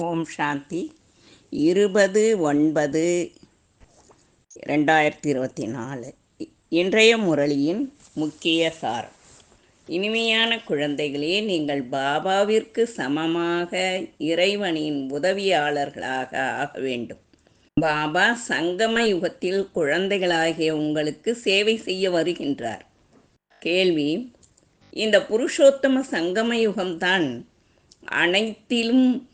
ஓம் சாந்தி. இருபது ஒன்பது ரெண்டாயிரத்தி இருபத்தி நாலு இன்றைய முரளியின் முக்கிய சாரம். இனிமையான குழந்தைகளே நீங்கள் பாபாவிற்கு சமமாக இறைவனின் உதவியாளர்களாக ஆக வேண்டும். பாபா சங்கம யுகத்தில் குழந்தைகளாகிய உங்களுக்கு சேவை செய்ய வருகின்றார். கேள்வி இந்த புருஷோத்தம சங்கம யுகம்தான் அனைத்திலும்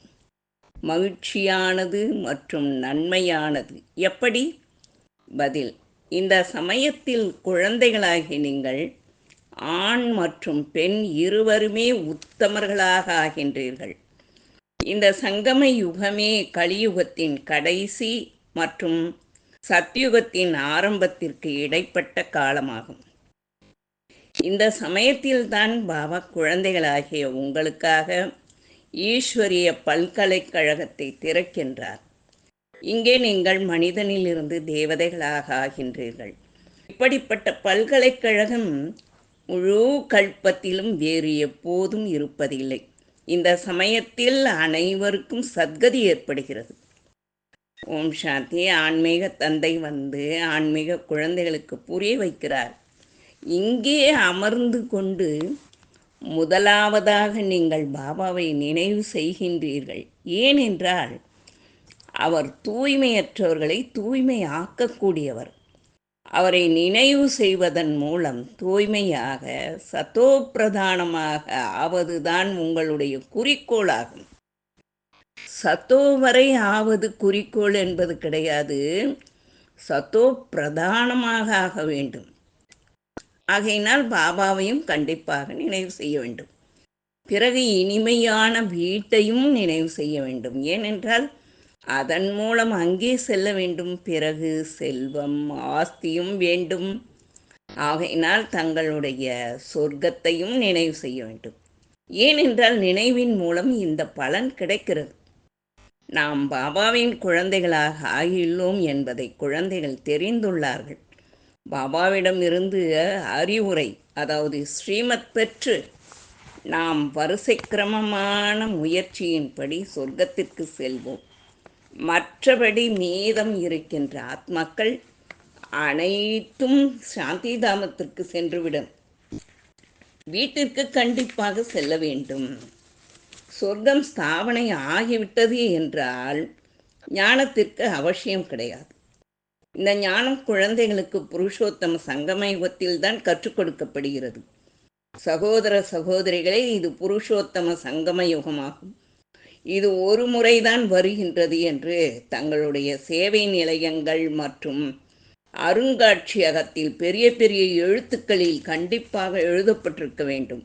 மகிழ்ச்சியானது மற்றும் நன்மையானது. எப்படி? பதில் இந்த சமயத்தில் குழந்தைகளாகி நீங்கள் ஆண் மற்றும் பெண் இருவருமே உத்தமர்களாக ஆகின்றீர்கள். இந்த சங்கம யுகமே கலியுகத்தின் கடைசி மற்றும் சத்யுகத்தின் ஆரம்பத்திற்கு இடைப்பட்ட காலமாகும். இந்த சமயத்தில்தான் பாபா குழந்தைகளாகிய உங்களுக்காக ஈஸ்வரிய பல்கலைக்கழகத்தை திறக்கின்றார். இங்கே நீங்கள் மனிதனிலிருந்து தேவதைகளாக ஆகின்றீர்கள். இப்படிப்பட்ட பல்கலைக்கழகம் முழு கல்பத்திலும் வேறு எப்போதும் இருப்பதில்லை. இந்த சமயத்தில் அனைவருக்கும் சத்கதி ஏற்படுகிறது. ஓம் சாந்தி. ஆன்மீக தந்தை வந்து ஆன்மீக குழந்தைகளுக்கு புரிய வைக்கிறார். இங்கே அமர்ந்து கொண்டு முதலாவதாக நீங்கள் பாபாவை நினைவு செய்கின்றீர்கள். ஏனென்றால் அவர் தூய்மையற்றவர்களை தூய்மை ஆக்கக்கூடியவர் அவரை நினைவு செய்வதன் மூலம் தூய்மையாக சத்தோ பிரதானமாக ஆவதுதான் உங்களுடைய குறிக்கோளாகும். சத்தோ வரை ஆவது குறிக்கோள் என்பது கிடையாது. சத்தோ பிரதானமாக ஆக வேண்டும். ஆகையினால் பாபாவையும் கண்டிப்பாக நினைவு செய்ய வேண்டும். பிறகு இனிமையான வீட்டையும் நினைவு செய்ய வேண்டும். ஏனென்றால் அதன் மூலம் அங்கே செல்ல வேண்டும். பிறகு செல்வம் ஆஸ்தியும் வேண்டும். ஆகையினால் தங்களுடைய சொர்க்கத்தையும் நினைவு செய்ய வேண்டும். ஏனென்றால் நினைவின் மூலம் இந்த பலன் கிடைக்கிறது. நாம் பாபாவின் குழந்தைகளாக ஆகியுள்ளோம் என்பதை குழந்தைகள் தெரிந்துள்ளார்கள். பாபாவிடம் இருந்து அறிவுரை அதாவது ஸ்ரீமத் பெற்று நாம் வரிசை கிரமமான முயற்சியின்படி சொர்க்கத்திற்கு செல்வோம். மற்றபடி மீதம் இருக்கின்ற ஆத்மாக்கள் அனைத்தும் சாந்தி தாமத்திற்கு சென்றுவிடும். வீட்டிற்கு கண்டிப்பாக செல்ல வேண்டும். சொர்க்கம் ஸ்தாபனை ஆகிவிட்டது என்றால் ஞானத்திற்கு அவசியம் கிடையாது. இந்த ஞானம் குழந்தைகளுக்கு புருஷோத்தம சங்கம யுகத்தில் தான் கற்றுக் கொடுக்கப்படுகிறது. சகோதர சகோதரிகளே இது புருஷோத்தம சங்கம யுகமாகும் இது ஒரு முறைதான் வருகின்றது என்று தங்களுடைய சேவை நிலையங்கள் மற்றும் அருங்காட்சியகத்தில் பெரிய பெரிய எழுத்துக்களில் கண்டிப்பாக எழுதப்பட்டிருக்க வேண்டும்.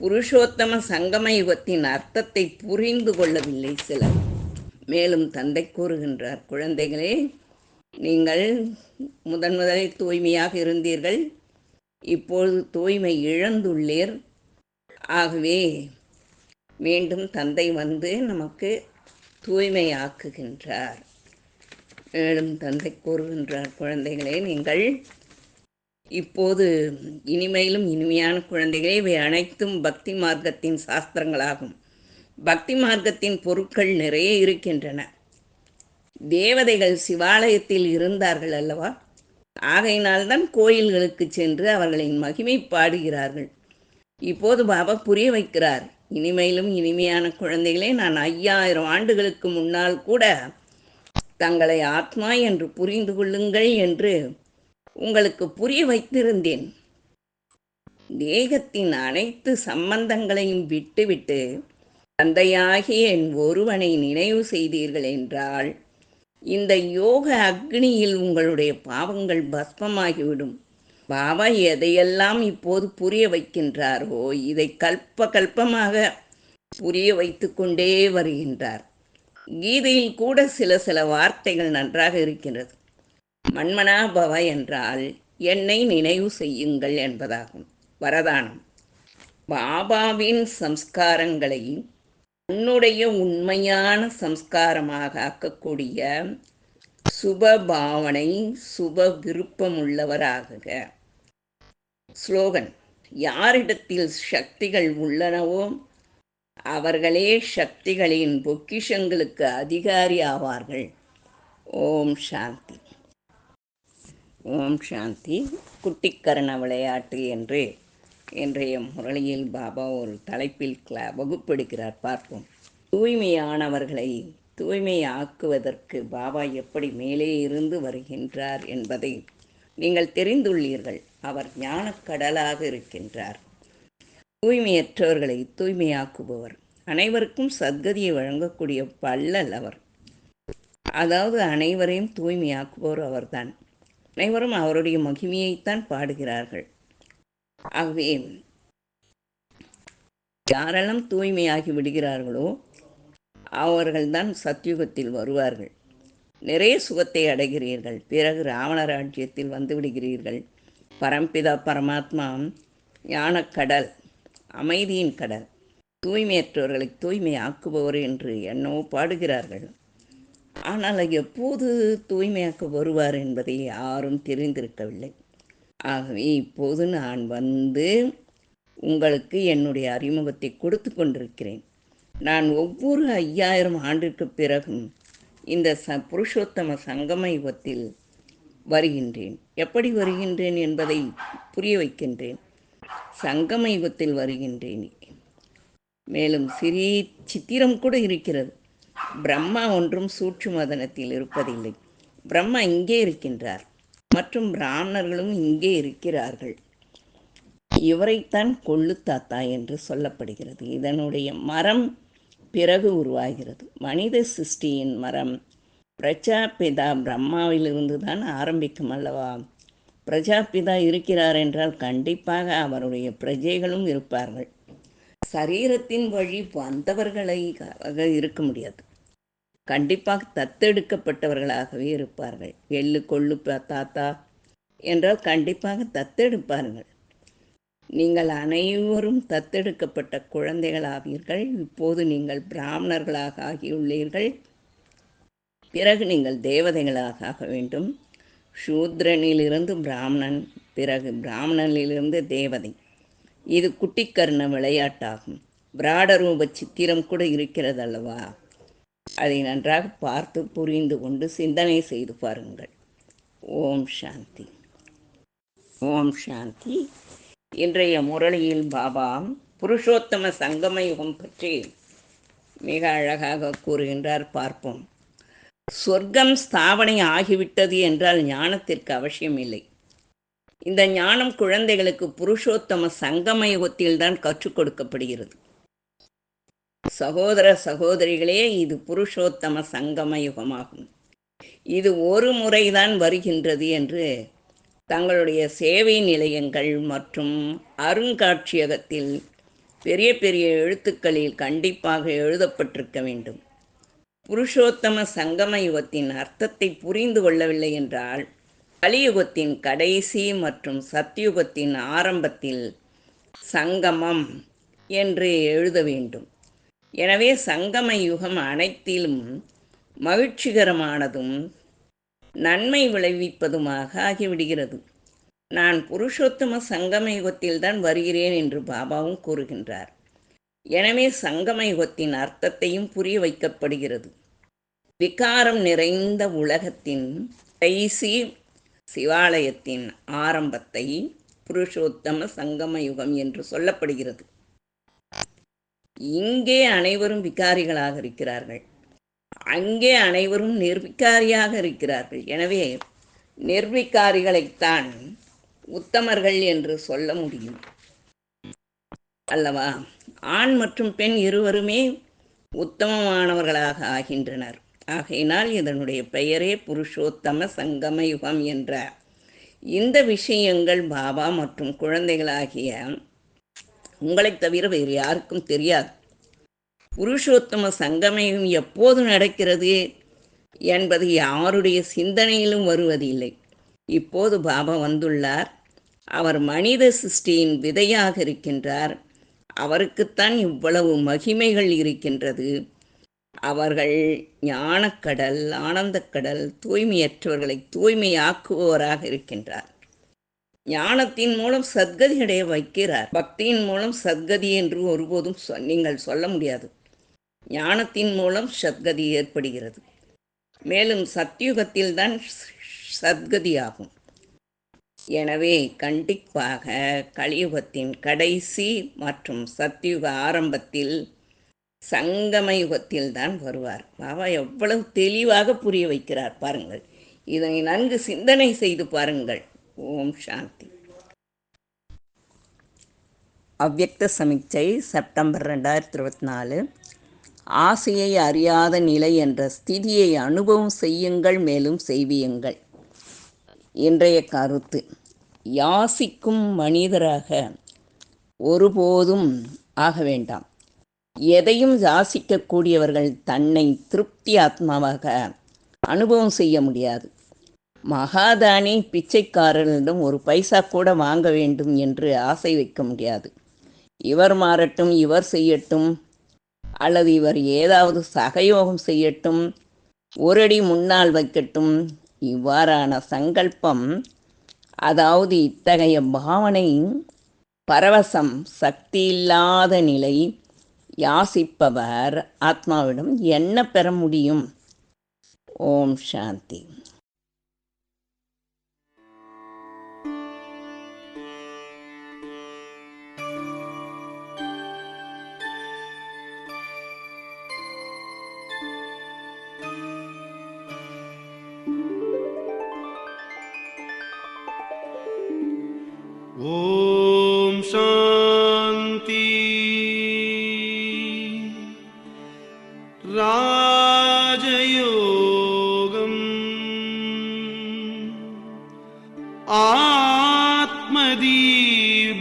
புருஷோத்தம சங்கம யுகத்தின் அர்த்தத்தை புரிந்து கொள்ளவில்லை சிலர். மேலும் தந்தை கூறுகின்றார் குழந்தைகளே நீங்கள் முதன் முதலில் தூய்மையாக இருந்தீர்கள். இப்பொழுது தூய்மை இழந்துள்ளீர். ஆகவே மீண்டும் தந்தை வந்து நமக்கு தூய்மையாக்குகின்றார். மேலும் தந்தை கூறுகின்றார் குழந்தைகளே நீங்கள் இப்போது இனிமையிலும் இனிமையான குழந்தைகளே இவை அனைத்தும் பக்தி மார்க்கத்தின் சாஸ்திரங்களாகும். பக்தி மார்க்கத்தின் பொருட்கள் நிறைய இருக்கின்றன. தேவதைகள் சிவாலயத்தில் இருந்தார்கள் அல்லவா? ஆகையினால்தான் கோயில்களுக்கு சென்று அவர்களின் மகிமை பாடுகிறார்கள். இப்போது பாபா புரிய வைக்கிறார். இனிமையிலும் இனிமையான குழந்தைகளே நான் ஐயாயிரம் ஆண்டுகளுக்கு முன்னால் கூட தங்களை ஆத்மா என்று புரிந்து கொள்ளுங்கள் என்று உங்களுக்கு புரிய வைத்திருந்தேன். தேகத்தின் அனைத்து சம்பந்தங்களையும் விட்டுவிட்டு தந்தையாகிய என் ஒருவனை நினைவு செய்தீர்கள் என்றால் இந்த யோக அக்னியில் உங்களுடைய பாவங்கள் பஸ்மமாகிவிடும். பாபா எதையெல்லாம் இப்போது புரிய வைக்கின்றாரோ இதை கல்ப கல்பமாக புரிய வைத்து கொண்டே வருகின்றார். கீதையில் கூட சில சில வார்த்தைகள் நன்றாக இருக்கின்றது. மண்மனா பவ என்றால் என்னை நினைவு செய்யுங்கள் என்பதாகும். வரதானம். பாபாவின் சம்ஸ்காரங்களையும் உன்னுடைய உண்மையான சம்ஸ்காரமாக ஆக்கக்கூடிய சுப பாவனை சுப விருப்பமுள்ளவராகுக. ஸ்லோகன் யாரிடத்தில் சக்திகள் உள்ளனவோ அவர்களே சக்திகளின் பொக்கிஷங்களுக்கு அதிகாரி ஆவார்கள். ஓம் சாந்தி. ஓம் சாந்தி. குட்டிக்கரண விளையாட்டு என்று இன்றைய முரளியில் பாபா ஒரு தலைப்பில் கிளா வகுப்பெடுக்கிறார் பார்ப்போம். தூய்மையானவர்களை தூய்மையாக்குவதற்கு பாபா எப்படி மேலே இருந்து வருகின்றார் என்பதை நீங்கள் தெரிந்துள்ளீர்கள். அவர் ஞானக்கடலாக இருக்கின்றார். தூய்மையற்றவர்களை தூய்மையாக்குபவர். அனைவருக்கும் சத்கதியை வழங்கக்கூடிய பல்லல் அவர். அதாவது அனைவரையும் தூய்மையாக்குபவர் அவர்தான். அனைவரும் அவருடைய மகிமையைத்தான் பாடுகிறார்கள். ஆகவே யாரெல்லாம் தூய்மையாகி விடுகிறார்களோ அவர்கள்தான் சத்யுகத்தில் வருவார்கள். நிறைய சுகத்தை அடைகிறீர்கள். பிறகு ராவண ராஜ்யத்தில் வந்து விடுகிறீர்கள். பரம்பிதா பரமாத்மா ஞானக்கடல் அமைதியின் கடல் தூய்மையற்றவர்களை தூய்மையாக்குபவர் என்று என்னவோ பாடுகிறார்கள். ஆனால் எப்போது தூய்மையாக்க வருவார் என்பதை யாரும் தெரிந்திருக்கவில்லை. ஆகவே இப்போது நான் வந்து உங்களுக்கு என்னுடைய அறிமுகத்தை கொடுத்து கொண்டிருக்கிறேன். நான் ஒவ்வொரு ஐயாயிரம் ஆண்டிற்கு பிறகும் இந்த ச புருஷோத்தம சங்கம யுகத்தில் வருகின்றேன். எப்படி வருகின்றேன் என்பதை புரிய வைக்கின்றேன். சங்கம யுகத்தில் வருகின்றேன். மேலும் சிறிய சித்திரம் கூட இருக்கிறது. பிரம்மா ஒன்றும் சூட்சு மதனத்தில் இருப்பதில்லை. பிரம்மா இங்கே இருக்கின்றார். மற்றும் பிராமணர்களும் இங்கே இருக்கிறார்கள். இவரைத்தான் கொள்ளு தாத்தா என்று சொல்லப்படுகிறது. இதனுடைய மரம் பிறகு உருவாகிறது. மனித சிருஷ்டியின் மரம் பிரஜாபிதா பிரம்மாவிலிருந்து தான் ஆரம்பிக்கும் அல்லவா? பிரஜாபிதா இருக்கிறார் என்றால் கண்டிப்பாக அவருடைய பிரஜைகளும் இருப்பார்கள். சரீரத்தின் வழி வந்தவர்களை இருக்க முடியாது. கண்டிப்பாக தத்தெடுக்கப்பட்டவர்களாகவே இருப்பார்கள். எள்ளு கொள்ளு தாத்தா என்றால் கண்டிப்பாக தத்தெடுப்பார்கள். நீங்கள் அனைவரும் தத்தெடுக்கப்பட்ட குழந்தைகளாவீர்கள். இப்போது நீங்கள் பிராமணர்களாக ஆகியுள்ளீர்கள். பிறகு நீங்கள் தேவதைகளாக ஆக வேண்டும். சூத்ரனிலிருந்து பிராமணன் பிறகு பிராமணனிலிருந்து தேவதை. இது குட்டிக்கர்ண விளையாட்டாகும். பிராடரூப சித்திரம் கூட இருக்கிறது அல்லவா அதை நன்றாக பார்த்து புரிந்து கொண்டு சிந்தனை செய்து பாருங்கள். ஓம் சாந்தி. ஓம் சாந்தி. இன்றைய முரளியில் பாபா புருஷோத்தம சங்கம யுகம் பற்றி மிக அழகாக கூறுகின்றார். பார்ப்போம். சொர்க்கம் ஸ்தாபனை ஆகிவிட்டது என்றால் ஞானத்திற்கு அவசியம் இல்லை இந்த ஞானம் குழந்தைகளுக்கு புருஷோத்தம சங்கம யுகத்தில்தான் கற்றுக் கொடுக்கப்படுகிறது. சகோதர சகோதரிகளே இது புருஷோத்தம சங்கம யுகமாகும் இது ஒரு முறைதான் வருகின்றது என்று தங்களுடைய சேவை நிலையங்கள் மற்றும் அருங்காட்சியகத்தில் பெரிய பெரிய எழுத்துக்களில் கண்டிப்பாக எழுதப்பட்டிருக்க வேண்டும். புருஷோத்தம சங்கம யுகத்தின் அர்த்தத்தை புரிந்து கொள்ளவில்லை என்றால் கலியுகத்தின் கடைசி மற்றும் சத்யுகத்தின் ஆரம்பத்தில் சங்கமம் என்று எழுத வேண்டும். எனவே சங்கம யுகம் அனைத்திலும் மகிழ்ச்சிகரமானதும் நன்மை விளைவிப்பதுமாக ஆகிவிடுகிறது. நான் புருஷோத்தம சங்கம யுகத்தில்தான் வருகிறேன் என்று பாபாவும் கூறுகின்றார். எனவே சங்கம யுகத்தின் அர்த்தத்தையும் புரிய வைக்கப்படுகிறது. விகாரம் நிறைந்த உலகத்தின் கடைசி சிவாலயத்தின் ஆரம்பத்தை புருஷோத்தம சங்கம யுகம் என்று சொல்லப்படுகிறது. இங்கே அனைவரும் விகாரிகளாக இருக்கிறார்கள். அங்கே அனைவரும் நிர்விகாரியாக இருக்கிறார்கள். எனவே நிர்விகாரிகளைத்தான் உத்தமர்கள் என்று சொல்ல முடியும். அல்லவா? ஆண் மற்றும் பெண் இருவருமே உத்தமமானவர்களாக ஆகின்றனர். ஆகையினால் இதனுடைய பெயரே புருஷோத்தம சங்கம யுகம் என்ற இந்த விஷயங்கள் பாபா மற்றும் குழந்தைகளாகிய உங்களைத் தவிர வேறு யாருக்கும் தெரியாது. புருஷோத்தம சங்கமயம் எப்போது நடக்கிறது என்பது யாருடைய சிந்தனையிலும் வருவதில்லை. இப்போது பாபா வந்துள்ளார். அவர் மனித சிருஷ்டியின் விதையாக இருக்கின்றார். அவருக்குத்தான் இவ்வளவு மகிமைகள் இருக்கின்றது. அவர்கள் ஞானக்கடல் ஆனந்தக்கடல் தூய்மையற்றவர்களை தூய்மையாக்குபவராக இருக்கின்றார். ஞானத்தின் மூலம் சத்கதி அடைய வைக்கிறார். பக்தியின் மூலம் சத்கதி என்று ஒருபோதும் சொ- நீங்கள் சொல்ல முடியாது. ஞானத்தின் மூலம் சத்கதி ஏற்படுகிறது. மேலும் சத்தியுகத்தில்தான் சத்கதியாகும். எனவே கண்டிப்பாக கலியுகத்தின் கடைசி மற்றும் சத்யுக ஆரம்பத்தில் சங்கம யுகத்தில் தான் வருவார். பாபா எவ்வளவு தெளிவாக புரிய வைக்கிறார் பாருங்கள். இதனை நன்கு சிந்தனை செய்து பாருங்கள். ஓம் சாந்தி. அவ்யக்த சமிக்சை செப்டம்பர் ரெண்டாயிரத்தி இருபத்தி நாலு ஆசையை அறியாத நிலை என்ற ஸ்திதியை அனுபவம் செய்யுங்கள் மேலும் செய்வியுங்கள். இன்றைய கருத்து யாசிக்கும் மனிதராக ஒருபோதும் ஆக வேண்டாம். எதையும் யாசிக்கக்கூடியவர்கள் தன்னை திருப்தி ஆத்மாவாக அனுபவம் செய்ய முடியாது. மகாதானி பிச்சைக்காரனிடம் ஒரு பைசா கூட வாங்க வேண்டும் என்று ஆசை வைக்க முடியாது. இவர் மாறட்டும் இவர் செய்யட்டும் அல்லது இவர் ஏதாவது சகயோகம் செய்யட்டும் ஒரு அடி முன்னால் வைக்கட்டும். இவ்வாறான சங்கல்பம் அதாவது இத்தகைய பாவனை பரவசம் சக்தி இல்லாத நிலை யாசிப்பவர் ஆத்மாவிடம் என்ன பெற முடியும்? ஓம் சாந்தி. گر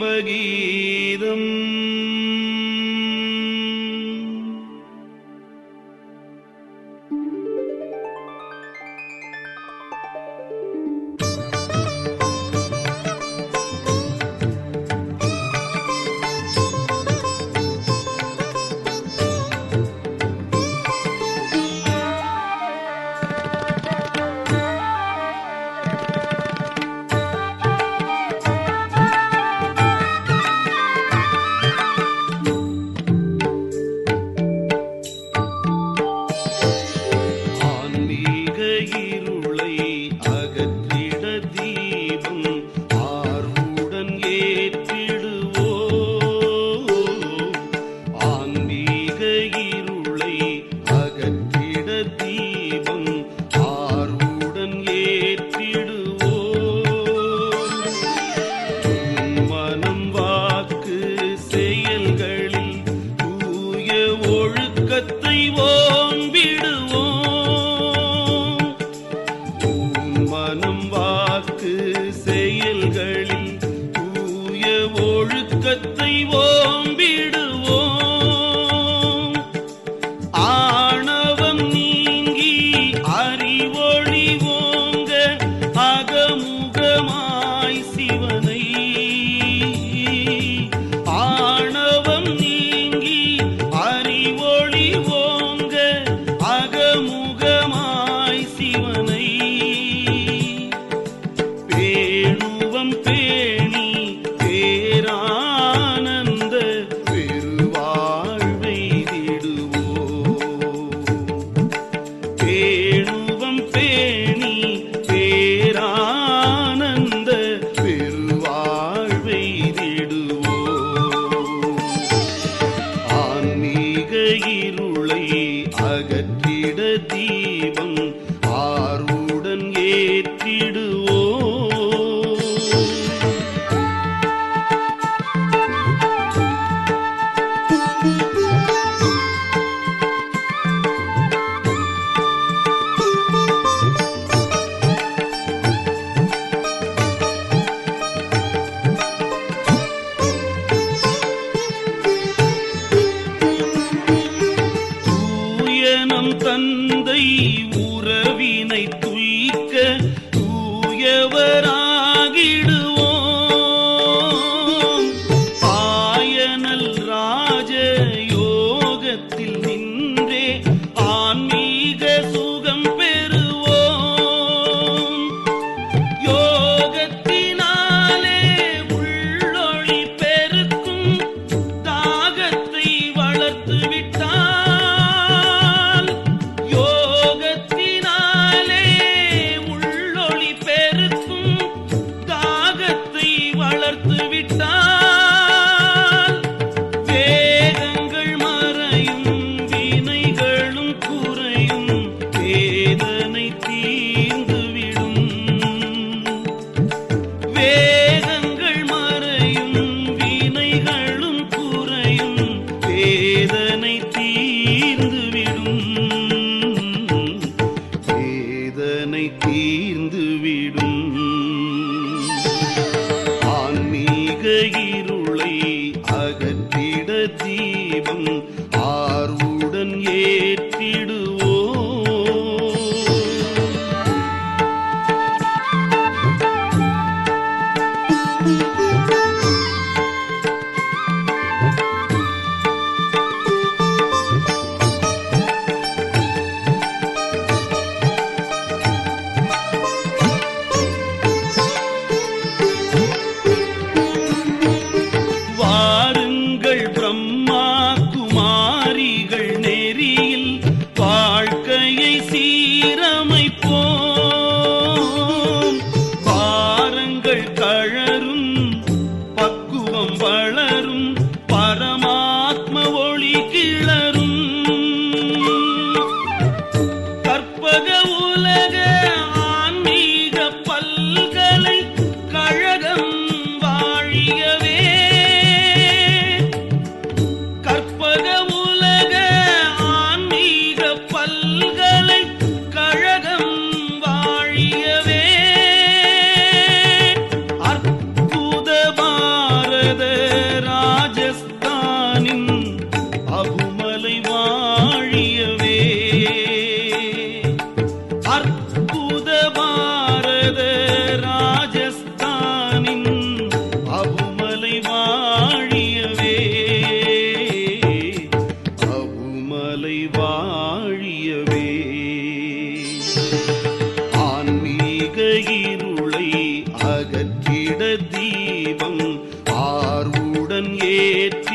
পেয়েছি